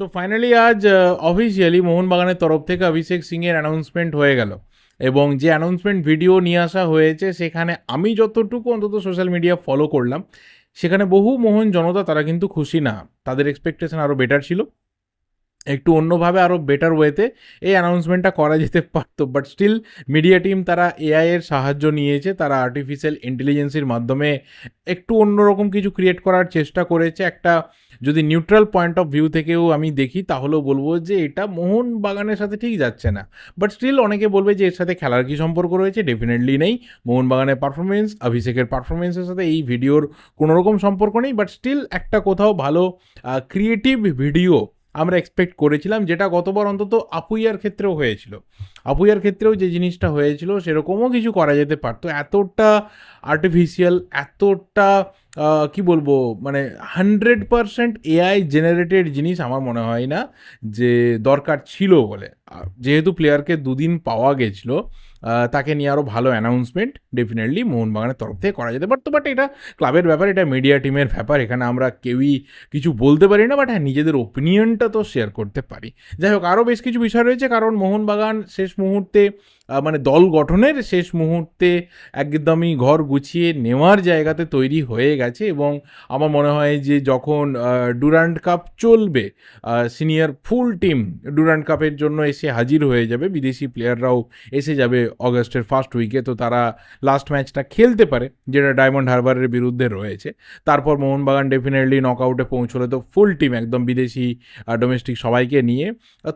So finally আজ officially মোহনবাগানের তরফ থেকে অভিষেক সিংয়ের অ্যানাউন্সমেন্ট হয়ে গেল এবং যে অ্যানাউন্সমেন্ট ভিডিও নিয়ে আসা হয়েছে সেখানে আমি যতটুকু অন্তত সোশ্যাল মিডিয়া ফলো করলাম সেখানে বহু মোহন জনতা তারা কিন্তু খুশি না তাদের এক্সপেকটেশন আরও বেটার ছিল একটু অন্যভাবে আরও বেটার ওয়েতে এই অ্যানাউন্সমেন্টটা করা যেতে পারতো। বাট স্টিল মিডিয়া টিম তারা এআই এর সাহায্য নিয়েছে, তারা আর্টিফিশিয়াল ইন্টেলিজেন্সির মাধ্যমে একটু অন্যরকম কিছু ক্রিয়েট করার চেষ্টা করেছে। একটা যদি নিউট্রাল পয়েন্ট অফ ভিউ থেকেও আমি দেখি, তাহলেও বলব যে এটা মোহন বাগানের সাথে ঠিক যাচ্ছে না। বাট স্টিল অনেকে বলবে যে এর সাথে খেলার কি সম্পর্ক রয়েছে? ডেফিনেটলি নেই। মোহন বাগানের পারফরমেন্স অভিষেকের পারফরমেন্সের সাথে এই ভিডিওর কোনো রকম সম্পর্ক নেই। বাট স্টিল একটা কোথাও ভালো ক্রিয়েটিভ ভিডিও আমরা এক্সপেক্ট করেছিলাম, যেটা গতবার অন্তত আপুইয়ার ক্ষেত্রেও হয়েছিল। আপুইয়ার ক্ষেত্রেও যে জিনিসটা হয়েছিল, সেরকমও কিছু করা যেতে পারতো। এতটা আর্টিফিশিয়াল এতটা কি বলব মানে হান্ড্রেড পারসেন্ট এআই জেনারেটেড জিনিস আমার মনে হয় না যে দরকার ছিল বলে। যেহেতু প্লেয়ারকে দুদিন পাওয়া গেছিল তাকে নিয়ে আরও ভালো অ্যানাউন্সমেন্ট ডেফিনেটলি মোহনবাগানের তরফ থেকে করা যেতে পারতো বাট এটা ক্লাবের ব্যাপার, এটা মিডিয়া টিমের ব্যাপার, এখানে আমরা কেউই কিছু বলতে পারি না বাট হ্যাঁ নিজেদের ওপিনিয়নটা তো শেয়ার করতে পারি। যাই হোক আরও বেশ কিছু বিষয় রয়েছে, কারণ মোহনবাগান শেষ মুহূর্তে মানে দল গঠনের শেষ মুহূর্তে একদমই ঘর গুছিয়ে নেওয়ার জায়গাতে তৈরি হয়ে গেছে এবং আমার মনে হয় যে যখন ডুরান্ড কাপ চলবে সিনিয়র ফুল টিম ডুরান্ড কাপের জন্য এসে হাজির হয়ে যাবে, বিদেশি প্লেয়াররাও এসে যাবে অগস্টের ফার্স্ট উইকে তো তারা লাস্ট ম্যাচটা খেলতে পারে, যেটা ডায়মন্ড হারবারের বিরুদ্ধে রয়েছে। তারপর মোহনবাগান ডেফিনেটলি নকআউটে পৌঁছলে তো ফুল টিম একদম বিদেশি ডোমেস্টিক সবাইকে নিয়ে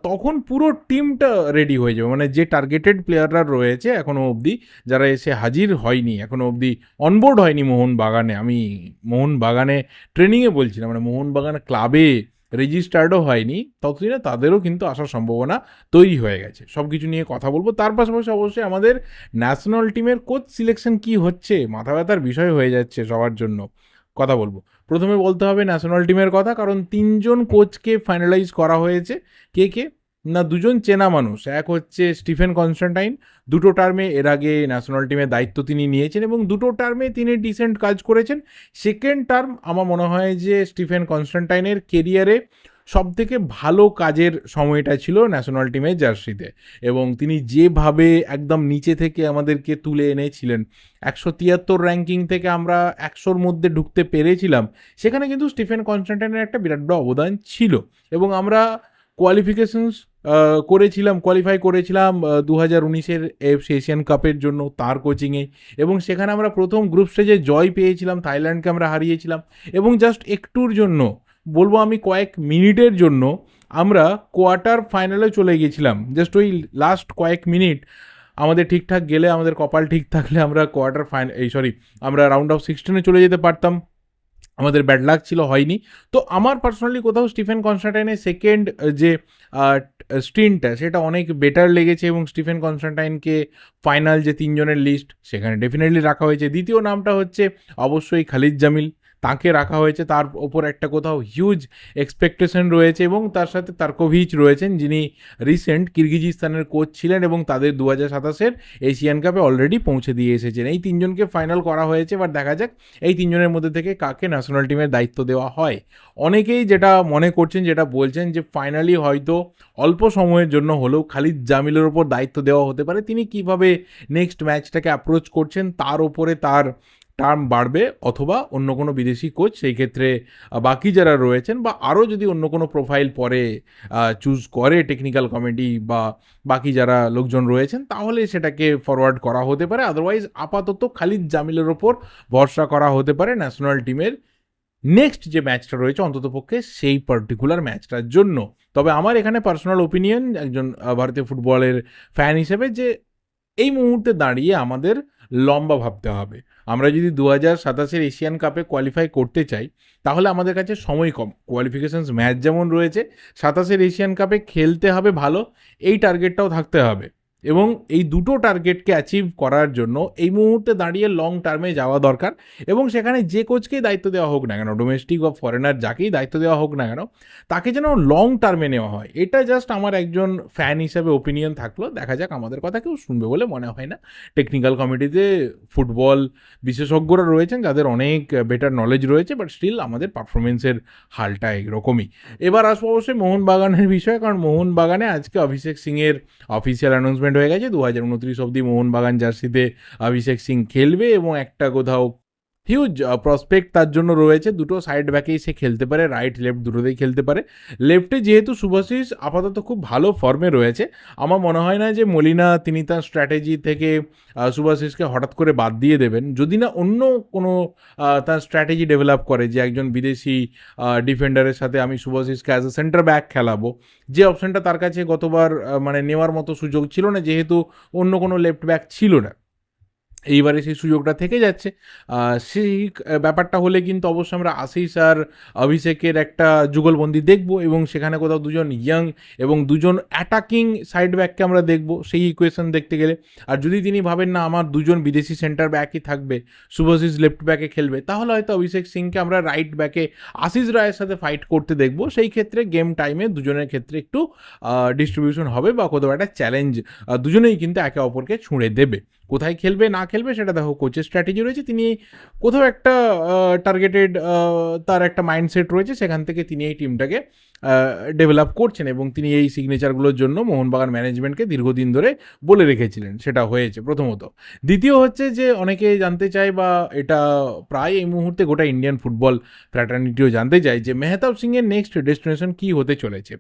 তখন পুরো টিমটা রেডি হয়ে যাবে। মানে যে টার্গেটেড প্লেয়াররা রয়েছে এখনও অবধি, যারা এসে হাজির হয়নি এখনও অবধি অনবোর্ড হয়নি মোহনবাগানে, আমি মোহনবাগানে ট্রেনিংয়ে বলছি না মানে মোহনবাগান ক্লাবে রেজিস্টার্ডও হয়নি, ততদিনে তাদেরও কিন্তু আসার সম্ভাবনা তৈরি হয়ে গেছে। সব কিছু নিয়ে কথা বলব। তার পাশাপাশি অবশ্যই আমাদের ন্যাশনাল টিমের কোচ সিলেকশন কি হচ্ছে, মাথা ব্যথার বিষয় হয়ে যাচ্ছে সবার জন্য কথা বলব। প্রথমে বলতে হবে ন্যাশনাল টিমের কথা, কারণ তিনজন কোচকে ফাইনালাইজ করা হয়েছে। কে কে? না, দুজন চেনা মানুষ। এক হচ্ছে স্টিফেন কনস্ট্যান্টাইন দুটো টার্মে এর আগে ন্যাশনাল টিমের দায়িত্ব তিনি নিয়েছেন এবং দুটো টার্মে তিনি ডিসেন্ট কাজ করেছেন। সেকেন্ড টার্ম আমার মনে হয় যে স্টিফেন কনস্ট্যান্টাইনের কেরিয়ারে সব থেকে ভালো কাজের সময়টা ছিল ন্যাশনাল টিমের জার্সিতে এবং তিনি যেভাবে একদম নিচে থেকে আমাদেরকে তুলে এনেছিলেন, একশো তিয়াত্তর র্যাঙ্কিং থেকে আমরা একশোর মধ্যে ঢুকতে পেরেছিলাম, সেখানে কিন্তু স্টিফেন কনস্ট্যান্টাইনের একটা বিরাট বড় অবদান ছিল এবং আমরা কোয়ালিফিকেশনস করেছিলাম কোয়ালিফাই করেছিলাম দু হাজার উনিশের এফসি এশিয়ান কাপের জন্য তার কোচিংয়ে এবং সেখানে আমরা প্রথম গ্রুপ স্টেজে জয় পেয়েছিলাম থাইল্যান্ডকে আমরা হারিয়েছিলাম। এবং জাস্ট একটুর জন্য, বলব আমি কয়েক মিনিটের জন্য, আমরা কোয়ার্টার ফাইনালে চলে গেছিলাম। জাস্ট ওই লাস্ট কয়েক মিনিট, আমাদের ঠিকঠাক গেলে, আমাদের কপাল ঠিক থাকলে আমরা কোয়ার্টার ফাইনাল এই সরি আমরা রাউন্ড অফ সিক্সটিনে চলে যেতে পারতাম। আমাদের ব্যাড লাক ছিল, হয়নি। তো আমার পার্সোনালি কোথাও স্টিফেন কনস্টান্টাইনের সেকেন্ড যে স্ট্রিনটা সেটা অনেক বেটার লেগেছে এবং স্টিফেন কনস্টান্টাইনকে ফাইনাল যে তিনজনের লিস্ট সেখানে ডেফিনেটলি রাখা হয়েছে। দ্বিতীয় নামটা হচ্ছে অবশ্যই খালিদ জামিল। তাকে রাখা হয়েছে। তার ওপর একটা কোথাও হিউজ এক্সপেকটেশন রয়েছে এবং তার সাথে তার্কোভিচ রয়েছেন, যিনি রিসেন্ট কিরগিজিস্তানের কোচ ছিলেন এবং তাদের দু হাজার সাতাশের এশিয়ান কাপে অলরেডি পৌঁছে দিয়ে এসেছেন। এই তিনজনকে ফাইনাল করা হয়েছে এবার দেখা যাক এই তিনজনের মধ্যে থেকে কাকে ন্যাশনাল টিমের দায়িত্ব দেওয়া হয়। অনেকেই যেটা মনে করছেন, যেটা বলছেন যে ফাইনালি হয়তো অল্প সময়ের জন্য হলেও খালিদ জামিলের ওপর দায়িত্ব দেওয়া হতে পারে। তিনি কীভাবে নেক্সট ম্যাচটাকে অ্যাপ্রোচ করছেন, তার ওপরে তার টার্ম বাড়বে অথবা অন্য কোনো বিদেশি কোচ সেই ক্ষেত্রে বাকি যারা রয়েছেন বা আরও যদি অন্য কোনো প্রোফাইল পরে চুজ করে টেকনিক্যাল কমিটি বা বাকি যারা লোকজন রয়েছেন, তাহলে সেটাকে ফরওয়ার্ড করা হতে পারে। আদারওয়াইজ আপাতত খালিদ জামিলের ওপর ভরসা করা হতে পারে ন্যাশনাল টিমের নেক্সট যে ম্যাচটা রয়েছে অন্ততপক্ষে সেই পার্টিকুলার ম্যাচটার জন্য। তবে আমার এখানে পার্সোনাল ওপিনিয়ন একজন ভারতীয় ফুটবলের ফ্যান হিসেবে যে এই মুহূর্তে দাঁড়িয়ে আমাদের লম্বা ভাবতে হবে। আমরা যদি দু হাজার সাতাশের এশিয়ান কাপে কোয়ালিফাই করতে চাই, তাহলে আমাদের কাছে সময় কম। কোয়ালিফিকেশানস ম্যাচ যেমন রয়েছে, সাতাশের এশিয়ান কাপে খেলতে হবে ভালো, এই টার্গেটটাও থাকতে হবে। এবং এই দুটো টার্গেটকে অ্যাচিভ করার জন্য এই মুহূর্তে দাঁড়িয়ে লং টার্মে যাওয়া দরকার এবং সেখানে যে কোচকেই দায়িত্ব দেওয়া হোক না কেন ডোমেস্টিক বা ফরেনার যাকেই দায়িত্ব দেওয়া হোক না কেন, তাকে যেন লং টার্মে নেওয়া হয়। এটা জাস্ট আমার একজন ফ্যান হিসাবে ওপিনিয়ন থাকল। দেখা যাক আমাদের কথা কেউ শুনবে বলে মনে হয় না। টেকনিক্যাল কমিটিতে ফুটবল বিশেষজ্ঞরা রয়েছেন, যাদের অনেক বেটার নলেজ রয়েছে বাট স্টিল আমাদের পারফরমেন্সের হালটা এরকমই এবার আসব অবশ্যই মোহনবাগানের বিষয়ে, কারণ মোহনবাগানে আজকে অভিষেক সিংয়ের অফিসিয়াল অ্যানাউন্সমেন্ট হয়ে গেছে। দু হাজার উনত্রিশ অব্দি মোহনবাগান জার্সিতে অভিষেক সিং খেলবে এবং একটা কোথাও হিউজ প্রসপেক্ট তার জন্য রয়েছে। দুটো সাইড ব্যাকেই সে খেলতে পারে রাইট লেফট দুটোতেই খেলতে পারে। লেফটে যেহেতু শুভাশিস আপাতত খুব ভালো ফর্মে রয়েছে, আমার মনে হয় না যে মলিনা তিনি তার স্ট্র্যাটেজি থেকে শুভাশিসকে হঠাৎ করে বাদ দিয়ে দেবেন। যদি না অন্য কোনো তার স্ট্র্যাটেজি ডেভেলপ করে যে একজন বিদেশি ডিফেন্ডারের সাথে আমি শুভাশিসকে অ্যাজ এ সেন্টার ব্যাক খেলাবো, যে অপশনটা তার কাছে গতবার মানে নেওয়ার মতো সুযোগ ছিল না, যেহেতু অন্য কোনো লেফট ব্যাক ছিল না। এইবারে সেই সুযোগটা থেকে যাচ্ছে। সেই ব্যাপারটা হলে কিন্তু অবশ্যই আমরা আশিস আর অভিষেকের একটা যুগলবন্দি দেখব এবং সেখানে কোথাও দুজন ইয়াং এবং দুজন অ্যাটাকিং সাইড ব্যাককে আমরা দেখব সেই ইকুয়েশন দেখতে গেলে। আর যদি তিনি ভাবেন, না, আমার দুজন বিদেশি সেন্টার ব্যাকই থাকবে শুভশিস লেফট ব্যাকে খেলবে, তাহলে হয়তো অভিষেক সিংকে আমরা রাইট ব্যাকে আশিস রায়ের সাথে ফাইট করতে দেখব। সেই ক্ষেত্রে গেম টাইমে দুজনের ক্ষেত্রে একটু ডিস্ট্রিবিউশন হবে বা কোথাও একটা চ্যালেঞ্জ দুজনেই কিন্তু একে অপরকে ছুঁড়ে দেবে। কোথায় খেলবে, না খেলবে সেটা দেখো কোচের স্ট্র্যাটেজি রয়েছে। তিনি কোথাও একটা টার্গেটেড তার একটা মাইন্ডসেট রয়েছে, সেখান থেকে তিনি এই টিমটাকে ডেভেলপ করছেন এবং তিনি এই সিগনেচারগুলোর জন্য মোহনবাগান ম্যানেজমেন্টকে দীর্ঘদিন ধরে বলে রেখেছিলেন, সেটা হয়েছে প্রথমত। দ্বিতীয় হচ্ছে যে অনেকে জানতে চায় বা এটা প্রায় এই মুহূর্তে গোটা ইন্ডিয়ান ফুটবল ফ্র্যাটার্নিটিও জানতে চায় যে মেহতাব সিংয়ের নেক্সট ডেস্টিনেশন কী হতে চলেছে।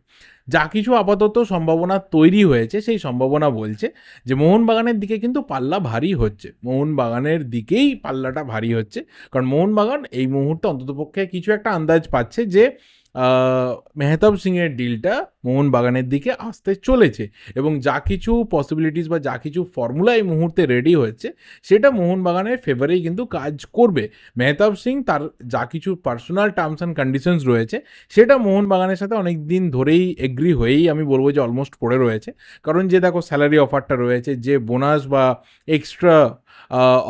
যা কিছু আপাতত সম্ভাবনা তৈরি হয়েছে, সেই সম্ভাবনা বলছে যে মোহনবাগানের দিকে কিন্তু পাল্লা ভারী হচ্ছে। মোহনবাগানের দিকেই পাল্লাটা ভারী হচ্ছে। কারণ মোহনবাগান এই মুহূর্তে অন্ততপক্ষে কিছু একটা আন্দাজ পাচ্ছে যে মেহতাব সিংয়ের ডিলটা মোহনবাগানের দিকে আসতে চলেছে এবং যা কিছু পসিবিলিটিস বা যা কিছু ফর্মুলা এই মুহূর্তে রেডি হচ্ছে সেটা মোহনবাগানের ফেভারেই কিন্তু কাজ করবে। মেহতাব সিং তার যা কিছু পার্সোনাল টার্মস অ্যান্ড কন্ডিশনস রয়েছে, সেটা মোহনবাগানের সাথে অনেক দিন ধরেই এগ্রি হয়েই আমি বলব যে অলমোস্ট পড়ে রয়েছে। কারণ যে দেখো স্যালারি অফারটা রয়েছে, যে বোনাস বা এক্সট্রা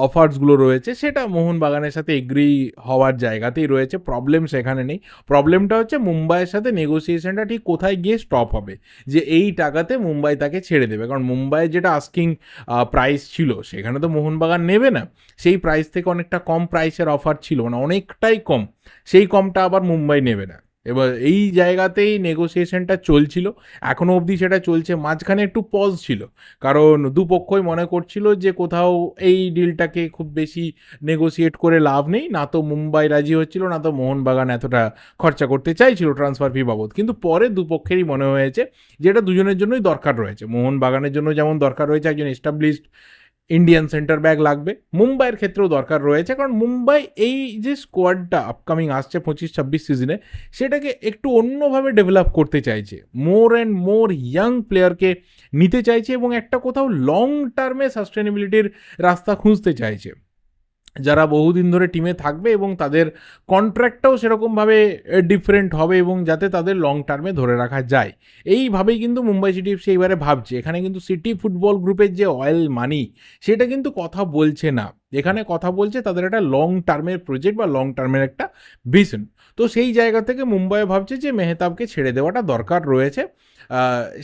অফার্সগুলো রয়েছে। সেটা মোহনবাগানের সাথে এগ্রি হওয়ার জায়গাতেই রয়েছে। প্রবলেম সেখানে নেই। প্রবলেমটা হচ্ছে মুম্বাইয়ের সাথে নেগোসিয়েশনটা ঠিক কোথায় গিয়ে স্টপ হবে? যে এই টাকাতে মুম্বাই তাকে ছেড়ে দেবে। কারণ মুম্বাইয়ের যেটা আস্কিং প্রাইস ছিল, সেখানে তো মোহনবাগান নেবে না। সেই প্রাইস থেকে অনেকটা কম প্রাইসের অফার ছিল মানে অনেকটাই কম। সেই কমটা আবার মুম্বাই নেবে না। এবার এই জায়গাতেই নেগোসিয়েশনটা চলছিল। এখনও অবধি সেটা চলছে। মাঝখানে একটু পজ ছিল। কারণ দুপক্ষই মনে করছিল যে কোথাও এই ডিলটাকে খুব বেশি নেগোসিয়েট করে লাভ নেই। না তো মুম্বাই রাজি হচ্ছিল, না তো মোহনবাগান এতটা খরচা করতে চাইছিল ট্রান্সফার ফি বাবদ। কিন্তু পরে দুপক্ষেরই মনে হয়েছে যে এটা দুজনের জন্যই দরকার রয়েছে। মোহনবাগানের জন্য যেমন দরকার রয়েছে, একজন এস্টাবলিশড ইন্ডিয়ান সেন্টার ব্যাক লাগবে। মুম্বাইয়ের ক্ষেত্রেও দরকার রয়েছে, কারণ মুম্বাই এই যে স্কোয়াডটা আপকামিং আসছে পঁচিশ, ছাব্বিশ সিজনে সেটাকে একটু অন্যভাবে ডেভেলপ করতে চাইছে। মোর অ্যান্ড মোর ইয়াং প্লেয়ারকে নিতে চাইছে এবং একটা কোথাও লং টার্মে সাস্টেনেবিলিটির রাস্তা খুঁজতে চাইছে। যারা বহুদিন ধরে টিমে থাকবে এবং তাদের কন্ট্রাক্টটাও সেরকমভাবে ডিফারেন্ট হবে এবং যাতে তাদের লং টার্মে ধরে রাখা যায়। এইভাবেই কিন্তু মুম্বাই সিটি এফসি এইবারে ভাবছে। এখানে কিন্তু সিটি ফুটবল গ্রুপের যে অয়েল মানি সেটা কিন্তু কথা বলছে না। এখানে কথা বলছে তাদের একটা লং টার্মের প্রজেক্ট বা লং টার্মের একটা ভিশন তো সেই জায়গা থেকে মুম্বাই ভাবছে যে মেহতাবকে ছেড়ে দেওয়াটা দরকার রয়েছে।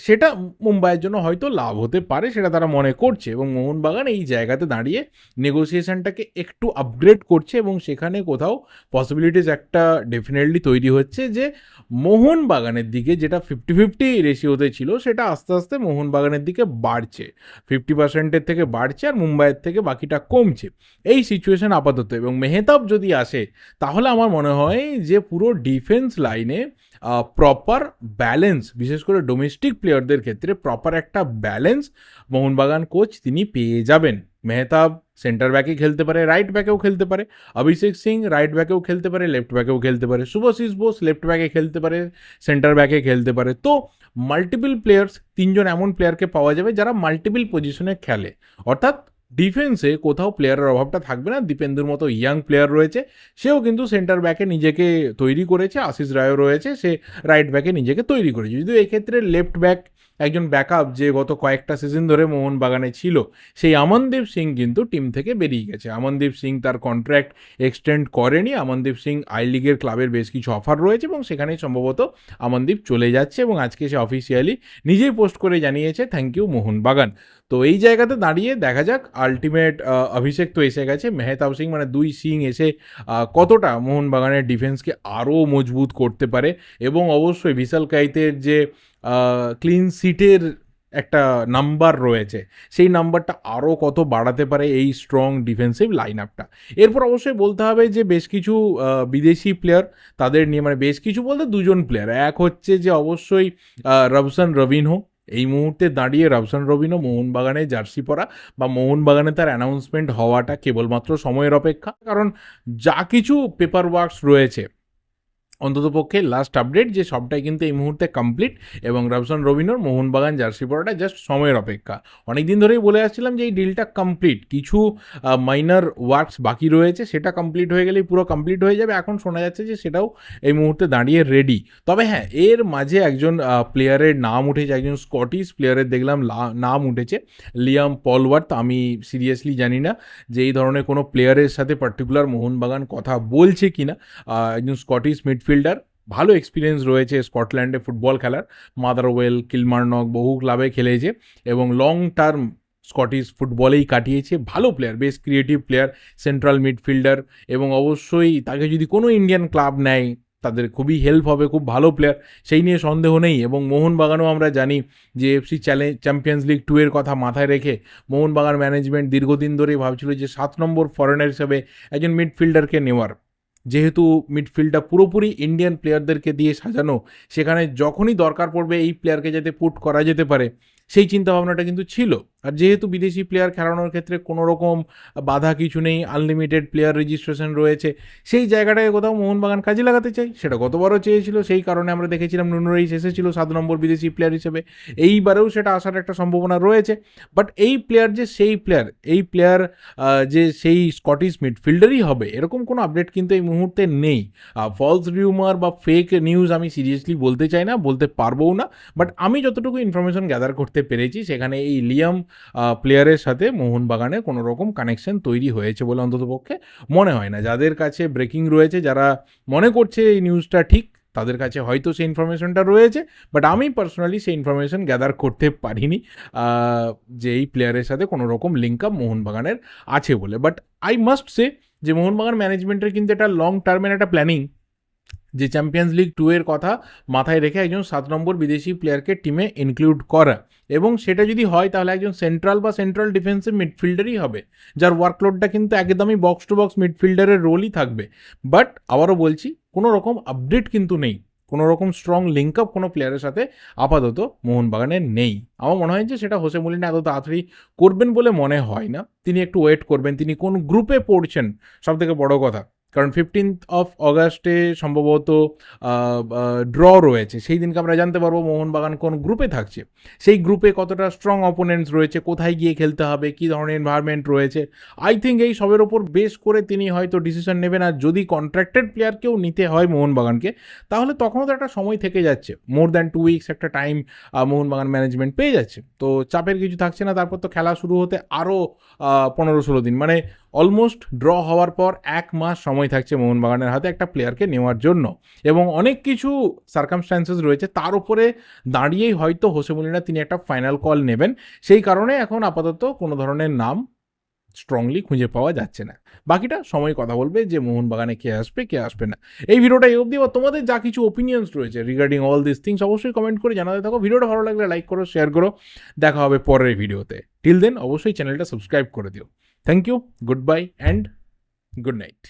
সেটা মুম্বাইয়ের জন্য হয়তো লাভ হতে পারে, সেটা তারা মনে করছে এবং মোহনবাগান এই জায়গাতে দাঁড়িয়ে নেগোসিয়েশনটাকে একটু আপগ্রেড করছে এবং সেখানে কোথাও পসিবিলিটিস একটা ডেফিনেটলি তৈরি হচ্ছে যে মোহনবাগানের দিকে যেটা ফিফটি ফিফটি রেশিওতে ছিল, সেটা আস্তে আস্তে মোহনবাগানের দিকে বাড়ছে। ফিফটি পার্সেন্টের থেকে বাড়ছে আর মুম্বাইয়ের থেকে বাকিটা কমছে। এই সিচুয়েশন আপাতত এবং মেহতাব যদি আসে, তাহলে আমার মনে হয় যে পুরো ডিফেন্স লাইনে প্রপার ব্যালেন্স বিশেষ করে ডোমেস্টিক প্লেয়ারদের ক্ষেত্রে প্রপার একটা ব্যালেন্স মোহনবাগান কোচ তিনি পেয়ে যাবেন। মেহতাব সেন্টার ব্যাকে খেলতে পারে রাইট ব্যাকেও খেলতে পারে, অভিষেক সিং রাইট ব্যাকেও খেলতে পারে লেফট ব্যাকেও খেলতে পারে শুভশিস বোস লেফট ব্যাকে খেলতে পারে সেন্টার ব্যাকে খেলতে পারে। তো মাল্টিপল প্লেয়ার্স তিনজন এমন প্লেয়ারকে পাওয়া যাবে যারা মাল্টিপল পজিশনে খেলে। অর্থাৎ ডিফেন্সে কোথাও প্লেয়ারের অভাবটা থাকবে না। দীপেন্দুর মতো ইয়াং প্লেয়ার রয়েছে। সেও কিন্তু সেন্টার ব্যাকে নিজেকে তৈরি করেছে। আশিস রায়ও রয়েছে। সে রাইট ব্যাকে নিজেকে তৈরি করেছে। যদিও এক্ষেত্রে লেফট ব্যাক একজন ব্যাকআপ যে গত কয়েকটা সিজন ধরে মোহনবাগানে ছিল, সেই আমনদীপ সিং কিন্তু টিম থেকে বেরিয়ে গেছে। আমনদীপ সিং তার কন্ট্রাক্ট এক্সটেন্ড করেনি। আমনদীপ সিং আই লিগের ক্লাবের বেশ কিছু অফার রয়েছে এবং সেখানেই সম্ভবত আমনদীপ চলে যাচ্ছে এবং আজকে সে অফিসিয়ালি নিজেই পোস্ট করে জানিয়েছে থ্যাংক ইউ মোহনবাগান তো এই জায়গাতে দাঁড়িয়ে দেখা যাক আলটিমেট অভিষেক তো এসে গেছে। মেহতাব সিং মানে দুই সিং এসে কতটা মোহনবাগানের ডিফেন্সকে আরও মজবুত করতে পারে এবং অবশ্যই বিশাল কাইতের যে ক্লিন সিটের একটা নাম্বার রয়েছে, সেই নাম্বারটা আরও কত বাড়াতে পারে এই স্ট্রং ডিফেন্সিভ লাইন আপটা এরপর অবশ্যই বলতে হবে যে বেশ কিছু বিদেশি প্লেয়ার তাদের নিয়ে মানে বেশ কিছু বলতে দুজন প্লেয়ার এক হচ্ছে যে অবশ্যই রবসান রবিনহো এই মুহূর্তে দাঁড়িয়ে রাবসান রবিনও মোহনবাগানে জার্সি পরা বা মোহনবাগানে তার অ্যানাউন্সমেন্ট হওয়াটা কেবলমাত্র সময়ের অপেক্ষা, কারণ যা কিছু পেপার ওয়ার্কস রয়েছে অন্ততপক্ষে লাস্ট আপডেট যে সবটাই কিন্তু এই মুহূর্তে কমপ্লিট এবং রবসান রবিনোর মোহনবাগান জার্সি পরাটা জাস্ট সময়ের অপেক্ষা। অনেক দিন ধরেই বলে আসছিলাম যে এই ডিলটা কমপ্লিট কিছু মাইনার ওয়ার্কস বাকি রয়েছে সেটা কমপ্লিট হয়ে গেলেই পুরো কমপ্লিট হয়ে যাবে। এখন শোনা যাচ্ছে যে সেটাও এই মুহূর্তে দাঁড়িয়ে রেডি তবে হ্যাঁ এর মাঝে একজন প্লেয়ারের নাম উঠেছে একজন স্কটিশ প্লেয়ারের দেখলাম নাম উঠেছে লিয়াম পলওয়ার্থ আমি সিরিয়াসলি জানি না যে এই ধরনের কোনো প্লেয়ারের সাথে পার্টিকুলার মোহনবাগান কথা বলছে কিনা। আহ, একজন স্কটিশ মিডফিল্ডার ভালো এক্সপিরিয়েন্স রয়েছে স্কটল্যান্ডে ফুটবল খেলার। মাদারওয়েল কিলমার্নক বহু ক্লাবে খেলেছে এবং লং টার্ম স্কটিশ ফুটবলেই কাটিয়েছে। ভালো প্লেয়ার বেশ ক্রিয়েটিভ প্লেয়ার সেন্ট্রাল মিডফিল্ডার এবং অবশ্যই তাকে যদি কোনো ইন্ডিয়ান ক্লাব নেয়, তাদের খুবই হেল্প হবে, খুব ভালো প্লেয়ার সেই নিয়ে সন্দেহ নেই এবং মোহনবাগানও আমরা জানি যে FC challenge champions league two এর কথা মাথায় রেখে মোহনবাগান ম্যানেজমেন্ট দীর্ঘদিন ধরেই ভাবছিল যে সাত নম্বর ফরেনার হিসেবে একজন মিডফিল্ডারকে নেওয়ার। যেহেতু মিডফিল্ডটা পুরোপুরি ইন্ডিয়ান প্লেয়ারদেরকে দিয়ে সাজানো, সেখানে যখনই দরকার পড়বে এই প্লেয়ারকে যাতে পুট করা যেতে পারে, সেই চিন্তাভাবনাটা কিন্তু ছিল। আর যেহেতু বিদেশি প্লেয়ার খেলানোর ক্ষেত্রে কোনো রকম বাধা কিছু নেই আনলিমিটেড প্লেয়ার রেজিস্ট্রেশন রয়েছে, সেই জায়গাটাকে কোথাও মোহনবাগান কাজে লাগাতে চাই। সেটা গতবারও চেয়েছিল, সেই কারণে আমরা দেখেছিলাম নুনুরাইস এসেছিল সাত নম্বর বিদেশি প্লেয়ার হিসেবে। এইবারেও সেটা আসার একটা সম্ভাবনা রয়েছে। বাট এই প্লেয়ার যে সেই প্লেয়ার এই প্লেয়ার যে সেই স্কটিশ মিডফিল্ডারই হবে, এরকম কোনো আপডেট কিন্তু এই মুহূর্তে নেই। ফলস রিউমার বা ফেক নিউজ আমি সিরিয়াসলি বলতে চাই না, বলতে পারবও না। বাট আমি যতটুকু ইনফরমেশন গ্যাদার করতে পেরেছি, সেখানে এই লিয়াম প্লেয়ারের সাথে মোহনবাগানের কোনো রকম কানেকশন তৈরি হয়েছে বলে অন্ততপক্ষে মনে হয় না। যাদের কাছে ব্রেকিং রয়েছে, যারা মনে করছে এই নিউজটা ঠিক, তাদের কাছে হয়তো সেই ইনফরমেশনটা রয়েছে বাট আমি পার্সোনালি সেই ইনফরমেশন গ্যাদার করতে পারিনি যে এই প্লেয়ারের সাথে কোনো রকম লিঙ্ক আপ মোহনবাগানের আছে বলে। বাট আই মাস্ট সে যে মোহনবাগান ম্যানেজমেন্টের কিন্তু একটা লং টার্মের একটা প্ল্যানিং যে চ্যাম্পিয়ন্স লিগ টু এর কথা মাথায় রেখে একজন সাত নম্বর বিদেশি প্লেয়ারকে টিমে ইনক্লুড করা। এবং সেটা যদি হয়, তাহলে একজন সেন্ট্রাল বা সেন্ট্রাল ডিফেন্সিভ মিডফিল্ডারই হবে, যার ওয়ার্কলোডটা কিন্তু একদমই বক্স টু বক্স মিডফিল্ডারের রোলই থাকবে। বাট আবারও বলছি, কোনো রকম আপডেট কিন্তু নেই, কোনো রকম স্ট্রং লিঙ্ক আপ কোনো প্লেয়ারের সাথে আপাতত মোহনবাগানের নেই। আমার মনে হয় যে সেটা হোসে মলিনা এত তাড়াতাড়ি করবেন বলে মনে হয় না। তিনি একটু ওয়েট করবেন, তিনি কোন গ্রুপে পড়ছেন সব থেকে বড় কথা। কারণ ফিফটিন্থ অফ অগাস্টে সম্ভবত ড্র রয়েছে। সেই দিনকে আমরা জানতে পারব মোহনবাগান কোন গ্রুপে থাকছে। সেই গ্রুপে কতটা স্ট্রং অপোনেন্টস রয়েছে, কোথায় গিয়ে খেলতে হবে, কী ধরনের এনভায়রনমেন্ট রয়েছে। আই থিঙ্ক এই সবের ওপর বেশ করে তিনি হয়তো ডিসিশন নেবেন। আর যদি কন্ট্রাক্টেড প্লেয়ারকেও নিতে হয় মোহনবাগানকে, তাহলে তখনও তো একটা সময় থেকে যাচ্ছে। মোর দ্যান টু উইকস একটা টাইম মোহনবাগান ম্যানেজমেন্ট পেয়ে যাচ্ছে। তো চাপের কিছু থাকছে না। তারপর তো খেলা শুরু হতে আরও পনেরো ষোলো দিন। মানে অলমোস্ট ড্র হওয়ার পর এক মাস সময় থাকছে মোহনবাগানের হাতে একটা প্লেয়ারকে নেওয়ার জন্য। এবং অনেক কিছু সার্কামস্ট্যান্সেস রয়েছে, তার উপরে দাঁড়িয়েই হয়তো হোসেমুলিনা তিনি একটা ফাইনাল কল নেবেন। সেই কারণে এখন আপাতত কোনো ধরনের নাম স্ট্রংলি খুঁজে পাওয়া যাচ্ছে না। বাকিটা সময় কথা বলবে যে মোহনবাগানে কে আসবে কে আসবে না। এই ভিডিওটা এই অবধি বা তোমাদের যা কিছু ওপিনিয়ন্স রয়েছে রিগার্ডিং অল দিস থিংস অবশ্যই কমেন্ট করে জানাতে থাকো। ভিডিওটা ভালো লাগলে লাইক করো শেয়ার করো। দেখা হবে পরের ভিডিওতে। টিল দেন অবশ্যই চ্যানেলটা সাবস্ক্রাইব করে দিও। Thank you good bye and good night